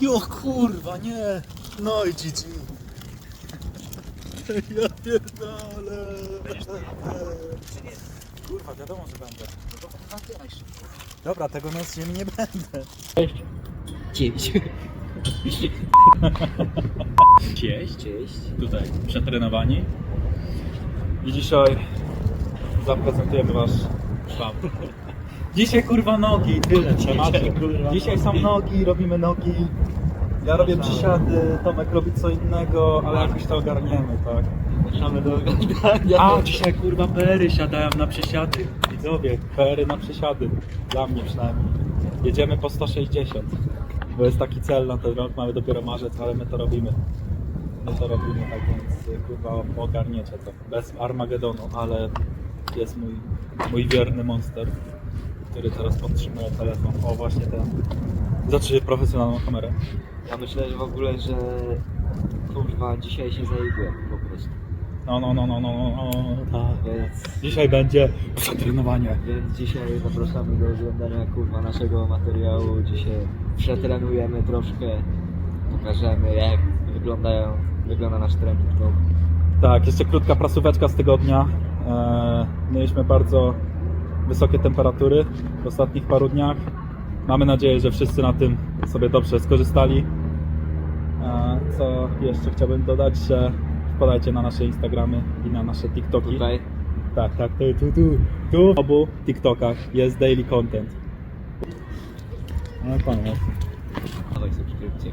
Jo kurwa, nie. No i GG. Ja pierdolę. Kurwa, wiadomo, że będę. No to zabieraj szybko. Dobra, tego noc ziemi nie będę. Cześć. Cześć. Cześć. Tutaj przetrenowani. I dzisiaj zaprezentujemy wasz szlam. Dzisiaj kurwa nogi, tyle kurwa, Dzisiaj są nogi, robimy nogi. Ja robię przysiady, Tomek robi co innego, ale jakoś to ogarniemy, tak? Zapraszamy do oglądania. A, dzisiaj kurwa pery siadają na przysiady. Widzowie, pery na przysiady. Dla mnie przynajmniej. Jedziemy po 160. Bo jest taki cel na ten rok, mamy dopiero marzec, ale my to robimy. My to robimy, tak więc kurwa ogarniecie to. Bez Armagedonu, ale jest mój, mój wierny monster, który teraz podtrzymuje telefon. O, właśnie ten. Zacznie profesjonalną kamerę. Ja myślę że w ogóle, że kurwa dzisiaj się zajebuje po prostu. No, no, no, no, no, no, no tak. Więc, Dzisiaj będzie przetrenowanie. więc dzisiaj zapraszamy do oglądania kurwa naszego materiału. Dzisiaj przetrenujemy troszkę. Pokażemy jak wyglądają, wygląda nasz trening. No, Tak, jeszcze krótka prasóweczka z tygodnia. E, mieliśmy bardzo wysokie temperatury w ostatnich paru dniach. Mamy nadzieję, że wszyscy na tym sobie dobrze skorzystali. E, co jeszcze chciałbym dodać, że wpadajcie na nasze Instagramy i na nasze TikToki. tutaj Tak, tak, tu, tu, tu, tu. W obu TikTokach jest daily content. Ale pan, dawaj subskrypcję.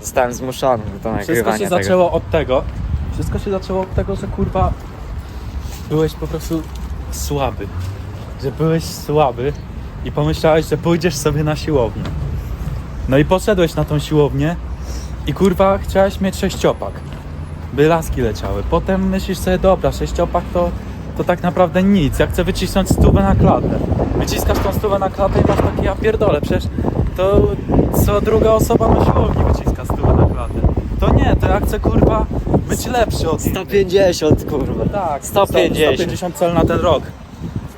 Zostałem zmuszony do to Wszystko nagrywania się tego. zaczęło od tego. Wszystko się zaczęło od tego, że kurwa byłeś po prostu słaby. Że byłeś słaby i pomyślałeś, że pójdziesz sobie na siłownię. No i poszedłeś na tą siłownię i kurwa chciałeś mieć sześciopak. By laski leciały. Potem myślisz sobie, dobra, sześciopak to, to tak naprawdę nic. Ja chcę wycisnąć stówę na klatę. Wyciskasz tą stówę na klatę i masz takie, ja pierdolę, przecież to co druga osoba na siłowni wyciska. To nie, to ja chcę kurwa być lepszy od nich. 150 kurwa. Tak, 150. 150 cel na ten rok.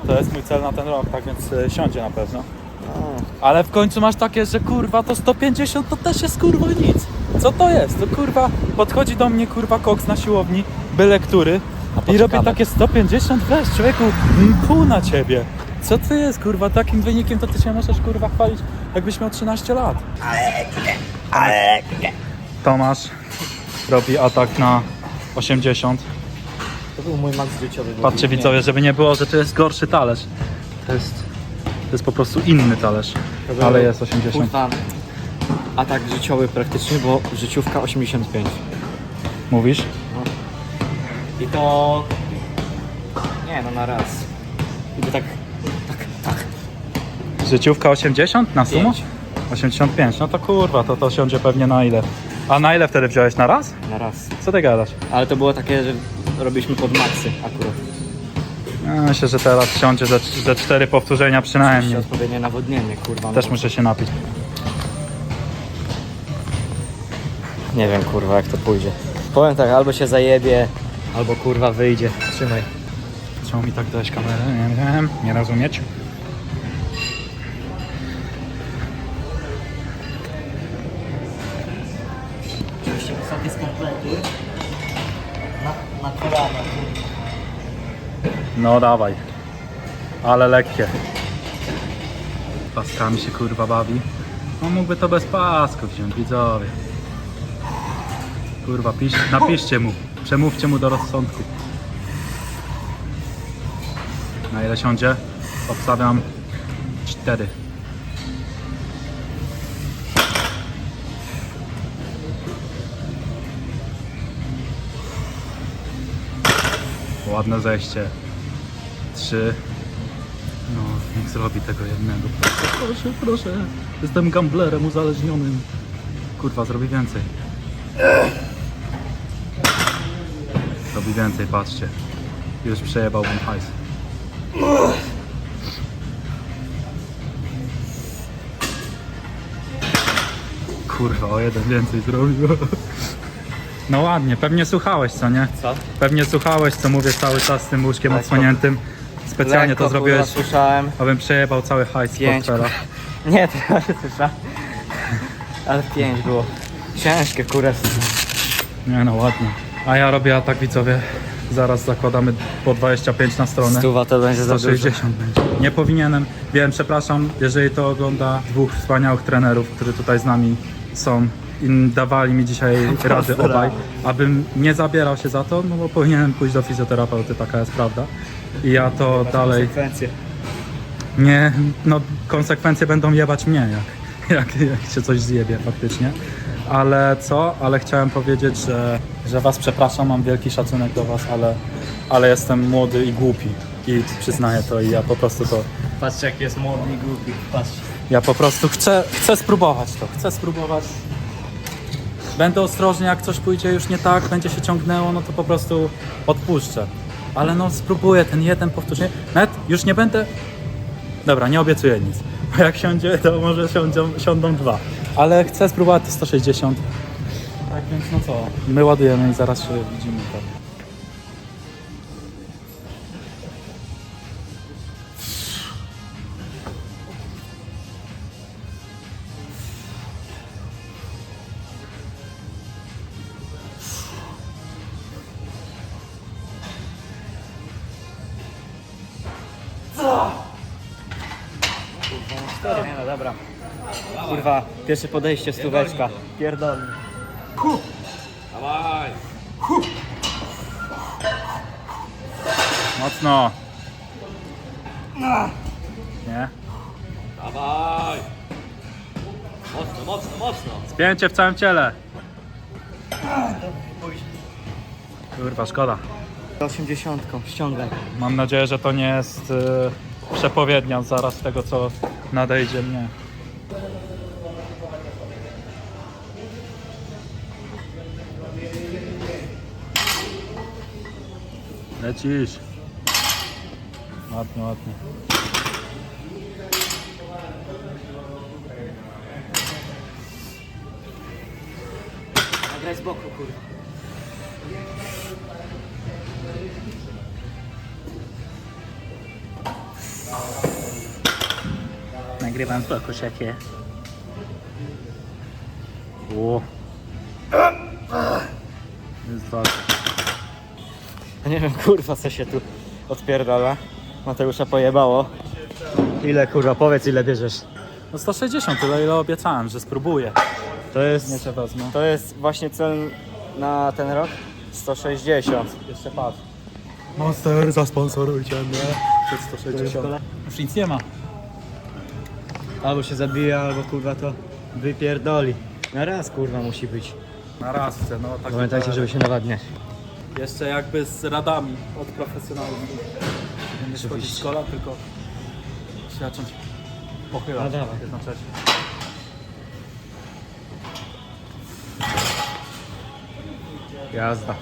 To jest mój cel na ten rok, tak więc y, siądzie na pewno. Ale w końcu masz takie, że kurwa to 150 to też jest kurwa nic. Co to jest? To kurwa podchodzi do mnie kurwa koks na siłowni, byle który i poczekamy. robię takie 150, weź człowieku, mm, pół na ciebie. Co to jest kurwa? Takim wynikiem to ty się możesz kurwa chwalić jakbyś miał 13 lat. Tomasz robi atak na 80. To był mój max życiowy. Patrzcie widzowie, żeby nie było, że to jest gorszy talerz. To jest, to jest po prostu inny talerz, ale jest 80. Kurwa, atak życiowy praktycznie, bo życiówka 85. Mówisz? I to... Nie no, na raz. I by tak... Tak, tak. Życiówka 80 na sumo? Pięć. 85, no to kurwa, to to siądzie pewnie na ile? A na ile wtedy wziąłeś? Na raz? Na raz. Co ty gadasz? Ale to było takie, że robiliśmy pod maksy akurat. Ja myślę, że teraz siądzie ze, ze 4 powtórzenia Oczywiście przynajmniej. odpowiednie nawodnienie, kurwa. no Też bo- muszę się napić. Nie wiem, kurwa, jak to pójdzie. Powiem tak, albo się zajebie, albo kurwa wyjdzie. Trzymaj. Czemu mi tak dać kamerę? Nie wiem, nie rozumieć. No dawaj. Ale lekkie. Paskami się kurwa bawi. No mógłby to bez pasków wziąć, widzowie. Kurwa, pisz, napiszcie mu. Przemówcie mu do rozsądku. Na ile siądzie? Obstawiam 4. Ładne zejście. Trzy. No, niech zrobi tego jednego. Proszę, proszę. Jestem gamblerem uzależnionym. Kurwa, zrobi więcej. Robi więcej, patrzcie. Już przejebałbym hajs. Kurwa, o jeden więcej zrobił. No ładnie, pewnie słuchałeś, co nie? Co? Pewnie słuchałeś, co mówię cały czas z tym łóżkiem Lekko. odsłoniętym. Specjalnie to Lekko, zrobiłeś, Kurwa, słyszałem. abym przejebał cały hajs z Pięć, portfela. Nie, teraz słyszę. Ale pięć było. Ciężkie kurę. Nie no, ładnie. A ja robię atak widzowie. Zaraz zakładamy po 25 na stronę. Stuwa to będzie za dużo. 160 będzie. Nie powinienem. Wiem, przepraszam, jeżeli to ogląda dwóch wspaniałych trenerów, którzy tutaj z nami są i dawali mi dzisiaj rady obaj, abym nie zabierał się za to, no bo powinienem pójść do fizjoterapeuty, taka jest prawda. I ja to dalej Konsekwencje. nie, no konsekwencje będą jebać mnie, jak, jak, jak się coś zjebie faktycznie. Ale co? Ale chciałem powiedzieć, że, że was przepraszam, mam wielki szacunek do was, ale, ale jestem młody i głupi. I przyznaję to i ja po prostu to, Patrz jak jest młody i głupi. Patrz. ja po prostu chcę, chcę spróbować to, chcę spróbować. Będę ostrożny, jak coś pójdzie już nie tak, będzie się ciągnęło, no to po prostu odpuszczę. Ale no spróbuję ten jeden powtórzenie. Nawet już nie będę. Dobra, nie obiecuję nic. Bo jak siądzie, to może siądą, siądą dwa. Ale chcę spróbować te 160. Tak więc no co? My ładujemy i zaraz się widzimy. Tak. Kurwa, pierwsze podejście stóweczka. Pierdolny. Mocno. Nie? Dawaj! Mocno, mocno, mocno! Spięcie w całym ciele. Kurwa, szkoda. 80, ściągaj. Mam nadzieję, że to nie jest y, przepowiednia zaraz tego, co nadejdzie mnie. Lecisz. Ładnie, ładnie. Nagraj z boku, kurwa. Nagrywam z boku, szefie. O. Jest ważne. Nie wiem, kurwa, co się tu odpierdala. Mateusza pojebało. Ile, kurwa, powiedz ile bierzesz. No 160, tyle ile obiecałem, że spróbuję. To jest, Nie się wezmę. to jest właśnie cel na ten rok? 160. Jeszcze patrz. Monster, zasponsorujcie mnie. Przed 160. Już nic nie ma. Albo się zabija, albo kurwa to wypierdoli. Na raz kurwa musi być. Na raz chcę, no tak. Pamiętajcie, żeby się nawadniać. Jeszcze jakby z radami od profesjonalów. Nie schodzić z tylko się zacząć pochylać. No dawaj. Jednocześnie. Jazda.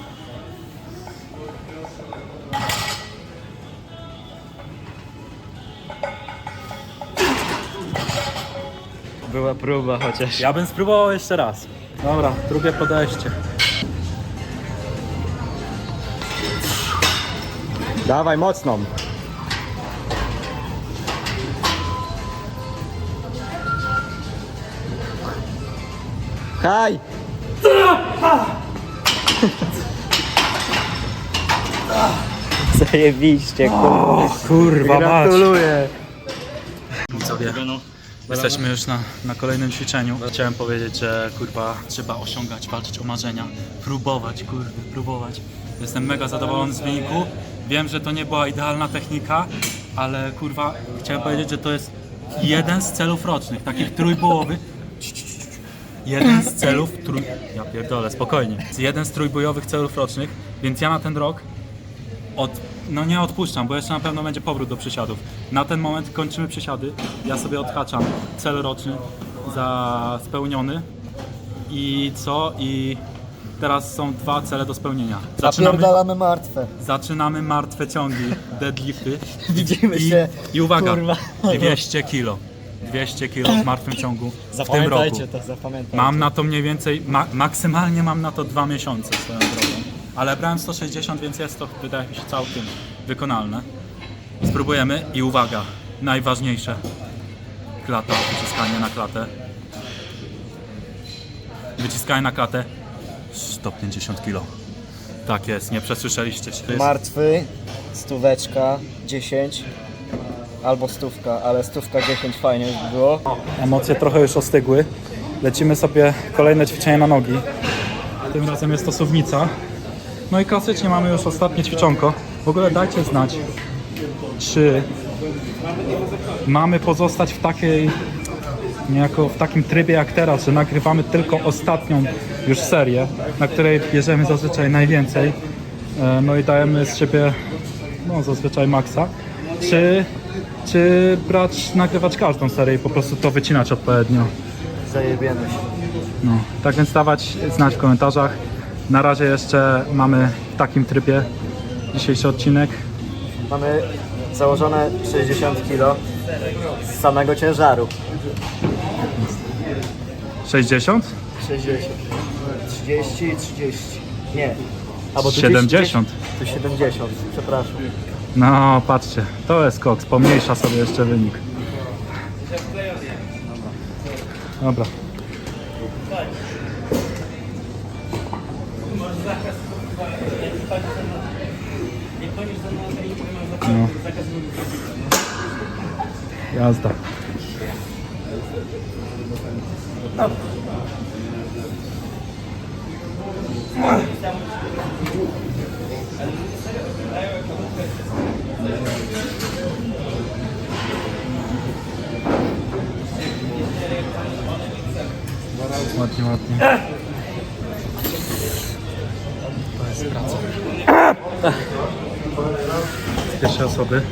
Była próba chociaż. Ja bym spróbował jeszcze raz. Dobra, drugie podejście. Dawaj mocną. Haj! Zajebiście, kurwa. Kurwa, Gratuluję. Widzowie, jesteśmy już na, na kolejnym ćwiczeniu. Chciałem powiedzieć, że kurwa trzeba osiągać, walczyć o marzenia, próbować, kurwa, próbować. Jestem mega zadowolony z wyniku. Wiem, że to nie była idealna technika, ale kurwa chciałem powiedzieć, że to jest jeden z celów rocznych, takich trójbołowych. Jeden z celów trój... Ja pierdolę, spokojnie. Jeden z trójbojowych celów rocznych, więc ja na ten rok od, no nie odpuszczam, bo jeszcze na pewno będzie powrót do przysiadów. Na ten moment kończymy przysiady. Ja sobie odhaczam cel roczny za spełniony. I co? I teraz są dwa cele do spełnienia. Zaczynamy, martwe. zaczynamy martwe ciągi, deadlifty. Widzimy I, się. I uwaga, kurwa. 200 kilo. 200 kilo w martwym ciągu w tym roku. Zapamiętajcie to, zapamiętajcie. Mam na to mniej więcej, ma, maksymalnie mam na to dwa miesiące swoją drogą. Ale brałem 160, więc jest to, wydaje mi się, całkiem wykonalne. Spróbujemy i uwaga, najważniejsze. Klata, wyciskanie na klatę. Wyciskanie na klatę. 150 kg. Tak jest, nie przesłyszeliście się. Martwy, stóweczka, 10 albo stówka, ale stówka 10 fajnie by było. Emocje trochę już ostygły. Lecimy sobie kolejne ćwiczenie na nogi. Tym razem jest to suwnica. No i klasycznie mamy już ostatnie ćwiczonko. W ogóle dajcie znać, czy mamy pozostać w takiej niejako w takim trybie jak teraz, że nagrywamy tylko ostatnią już serię, na której bierzemy zazwyczaj najwięcej. E, No i dajemy z siebie no, zazwyczaj maksa. Czy, czy brać, nagrywać każdą serię i po prostu to wycinać odpowiednio? Zajebiemy się. No, tak więc dawać znać w komentarzach. Na razie jeszcze mamy w takim trybie dzisiejszy odcinek. Mamy założone 60 kg z samego ciężaru. 60? 60. 30 i 30. Nie. Albo tu 70. Tu 70, przepraszam. No, patrzcie, to jest koks, pomniejsza sobie jeszcze wynik. Dobra. No. Jazda. Ładnie, ładnie. To jest praca. Z osoby.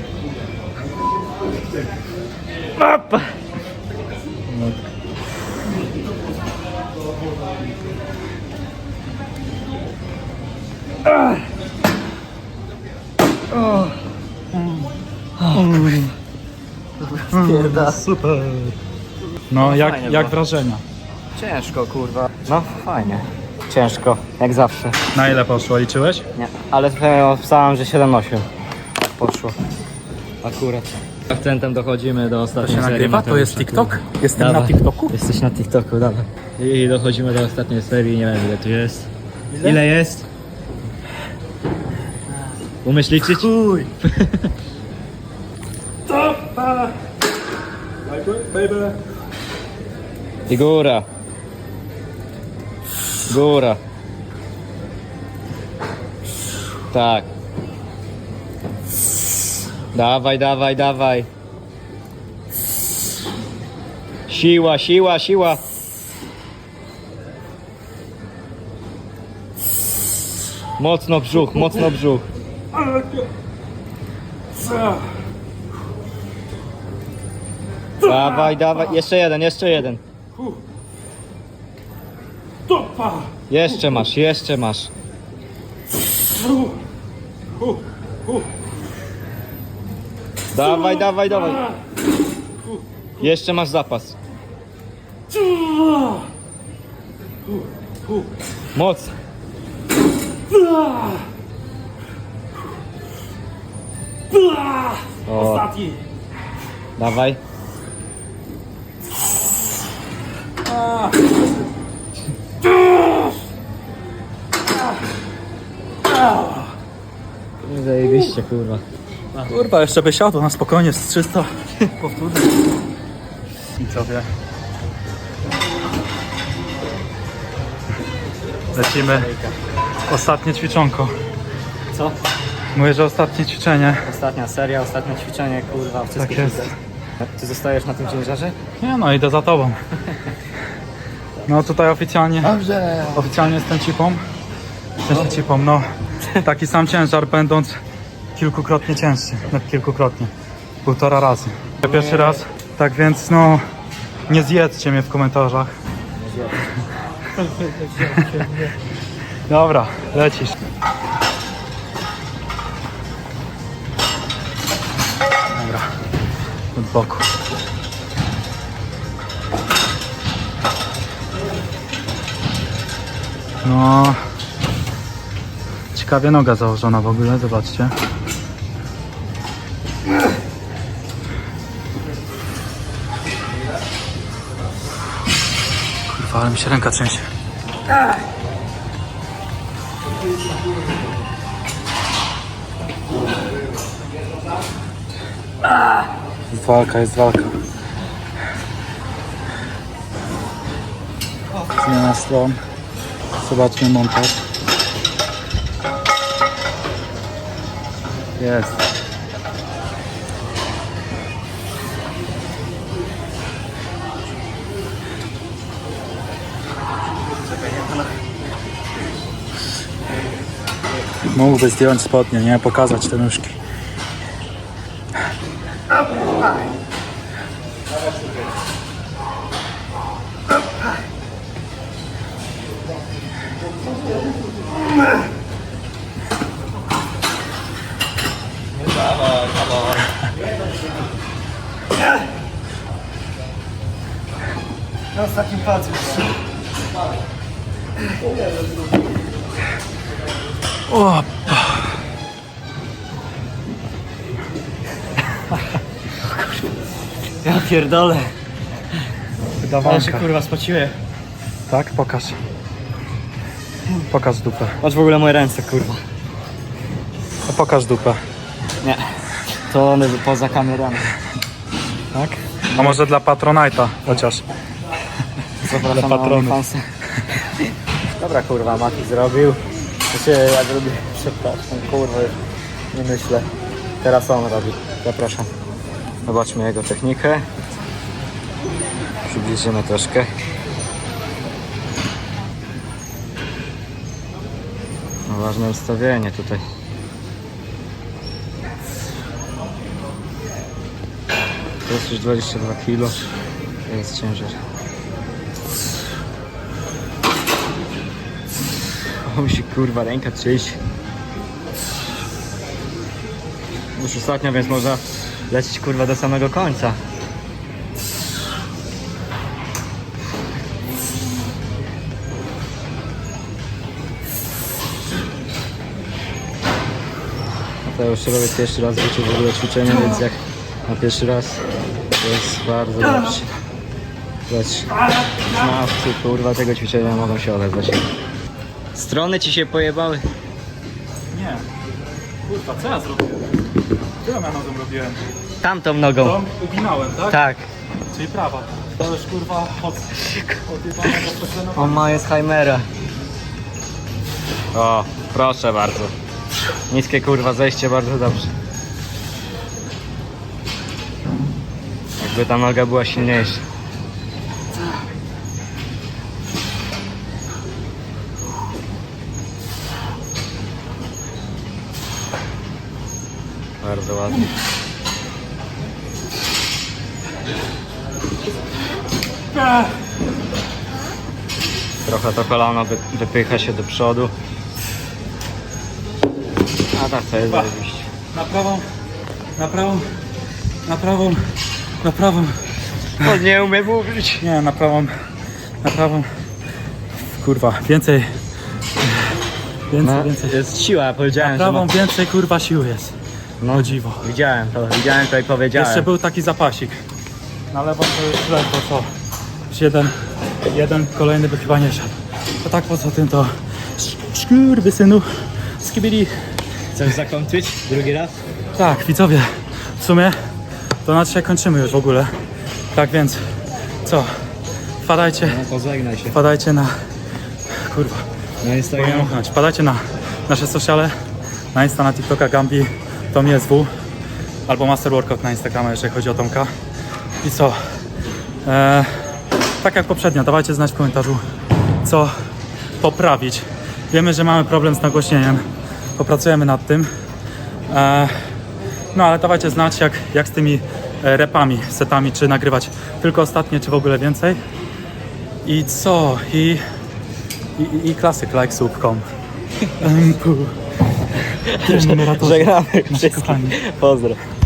Pierda. Super. No, jak, fajnie jak było. wrażenia? Ciężko, kurwa. No, fajnie. Ciężko, jak zawsze. Na ile poszło? Liczyłeś? Nie, ale tutaj wstałem, że 7-8. Tak poszło. Akurat. Akcentem dochodzimy do ostatniej się serii nagrywa? To jest Mateusza, TikTok? kurwa. Jestem na Dawaj. TikToku? Jesteś na TikToku, dawaj. I dochodzimy do ostatniej serii, nie wiem ile tu jest. Ile, jest? Umiesz liczyć? Chuj! Baby! I góra. Góra. Tak. Dawaj, dawaj, dawaj. Siła, siła, siła. Mocno brzuch, mocno brzuch. Dawaj, dawaj. Jeszcze jeden, jeszcze jeden. Topa! Jeszcze masz, jeszcze masz. Dawaj, dawaj, dawaj. Jeszcze masz zapas. Moc. O, Ostatni! dawaj. Zajebiście, kurwa. Kurwa, jeszcze by siadło na spokojnie z 300 powtórzeń. Widzowie. Lecimy. Ostatnie ćwiczonko. Co? Mówię, że ostatnie ćwiczenie. Ostatnia seria, ostatnie ćwiczenie, kurwa, wszystko Tak jest. Ty zostajesz na tym ciężarze? Nie no, idę za tobą. No tutaj oficjalnie, Dobrze. oficjalnie jestem cipą. Jestem cipą, no. Taki sam ciężar będąc kilkukrotnie cięższy. No, kilkukrotnie. Półtora razy. Pierwszy raz. Tak więc no, nie zjedzcie mnie w komentarzach. Dobra, lecisz. Dobra, od boku. No. Ciekawie noga założona w ogóle, zobaczcie. Kurwa, ale mi się ręka trzęsie. Jest walka, jest walka. Zmiana stron. Zobaczmy montaż. Jest. Mógłby zdjąć spodnie, nie? Pokazać te nóżki. Na ostatnim palcu. O, Ja pierdolę. Ale się kurwa spociłem. Tak? Pokaż. Pokaż dupę. Patrz w ogóle moje ręce, kurwa. No pokaż dupę. Nie. To one poza kamerami. Tak? A może dla Patronite'a chociaż. Zapraszam na patronów. OnlyFansa. Dobra kurwa, Mati zrobił. Znaczy ja zrobię, przepraszam, kurwa, już nie myślę. Teraz on robi. Zapraszam. Zobaczmy jego technikę. Przybliżymy troszkę. No ważne ustawienie tutaj. To jest już 22 kg. To jest ciężar. Się kurwa ręka trzęsie. Już ostatnio, więc można lecieć kurwa do samego końca. To już robię pierwszy raz w życiu w ogóle ćwiczenie, więc jak na pierwszy raz to jest bardzo dobrze. Lecz znawcy kurwa tego ćwiczenia mogą się odezwać. Strony ci się pojebały. Nie. Kurwa, co ja zrobiłem? Co ja nogą robiłem? Tamtą nogą. To uginałem, tak? Tak. Czyli prawa. To już kurwa od, od jebanego poślenowania. On ma jest Heimera. O, proszę bardzo. Niskie kurwa zejście bardzo dobrze. Jakby ta noga była silniejsza. Bardzo ładnie. Trochę to kolano wy, wypycha się do przodu. A tak to jest zajebiście. Na prawą, na prawą, na prawą, na prawą. No nie umiem mówić. Nie, na prawą, na prawą. Kurwa, więcej. Więcej, No, więcej. jest siła, powiedziałem, Na prawą więcej kurwa sił jest. No dziwo. Widziałem to, widziałem to i powiedziałem. Jeszcze był taki zapasik. Na lewą to już to co? Już jeden, jeden kolejny by chyba nie szedł. To tak poza tym to szkurwy synu, skibidi. Chcesz zakończyć drugi raz? Tak, widzowie, w sumie to na dzisiaj kończymy już w ogóle. Tak więc, co? Wpadajcie, No pożegnaj się. wpadajcie na... Kurwa, Na Instagram. Machnąć. Wpadajcie na nasze sociale, na Insta, na TikToka Gambi, Tom SW, albo Master Workout na Instagrama, jeżeli chodzi o Tomka. I co? E, tak jak poprzednio, dawajcie znać w komentarzu, co poprawić. Wiemy, że mamy problem z nagłośnieniem, popracujemy nad tym. E, no ale dawajcie znać, jak, jak z tymi e, repami, setami, czy nagrywać tylko ostatnie, czy w ogóle więcej. I co? I i, i, i klasyk like soup.com. Żegnamy Nasi wszystkich. kochani. Pozdro.